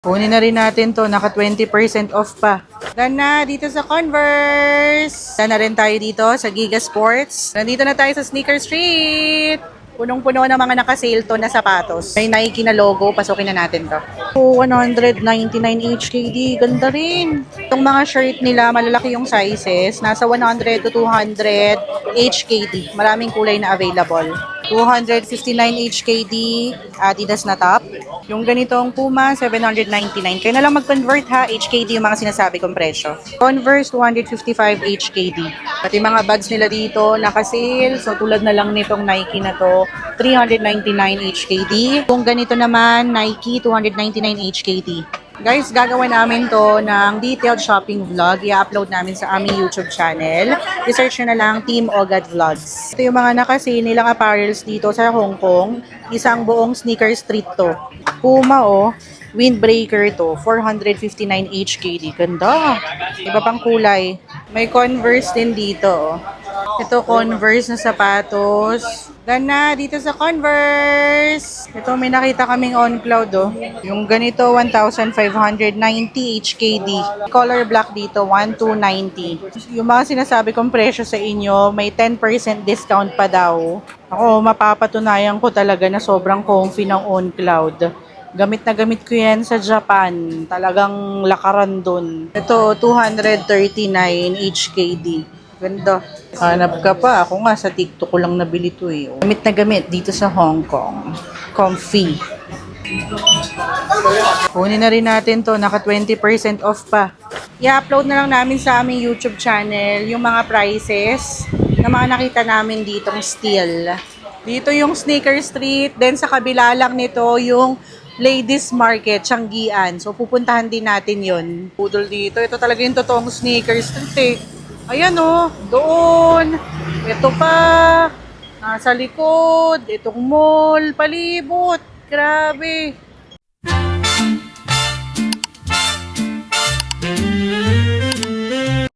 Kunin na rin natin to, naka 20% off pa. Dan na dito sa Converse. Dan na rin tayo dito sa Giga Sports. Nandito na tayo sa Sneaker Street. Punong-puno ng mga naka-sale to na sapatos. May Nike na logo, pasukin na natin to. Oh, 199 HKD, ganda rin. Itong mga shirt nila, malalaki yung sizes. Nasa 100 to 200 HKD. Maraming kulay na available. 259 HKD Adidas na top. Yung ganitong Puma, 799. Kaya na lang mag-convert ha, HKD yung mga sinasabi kong presyo. Converse, 255 HKD. Pati mga bags nila dito, naka-sale. So tulad na lang nitong Nike na to, 399 HKD. Kung ganito naman, Nike, 299 HKD. Guys, gagawin namin to ng detailed shopping vlog. I-upload namin sa aming YouTube channel. I-search nyo na lang Team Ogad Vlogs. Ito yung mga nakasi nilang apparels dito sa Hong Kong. Isang buong sneaker street to. Puma oh. Windbreaker to. 459 HKD. Ganda. Iba pang kulay. May Converse din dito. oh. Ito Converse na sapatos. Gana dito sa Converse. Ito may nakita kaming on cloud oh. Yung ganito 1,590 HKD. Color black dito 1,290. Yung mga sinasabi kong presyo sa inyo, may 10% discount pa daw. Ako, mapapatunayan ko talaga na sobrang comfy ng on cloud. Gamit na gamit ko yan sa Japan. Talagang lakaran dun. Ito, 239 HKD. Ganda. Hanap ka pa. Ako nga, sa TikTok ko lang nabili to eh. Gamit na gamit dito sa Hong Kong. Comfy. Kunin na rin natin to. Naka 20% off pa. I-upload na lang namin sa aming YouTube channel yung mga prices na mga nakita namin ditong steel. Dito yung Sneaker Street. Then sa kabila lang nito yung Ladies Market, Changian. So pupuntahan din natin yon. Pudol dito. Ito talaga yung totoong Sneaker Street eh. Ayan oh, doon. Ito pa. Nasa likod. Itong mall. Palibot. Grabe.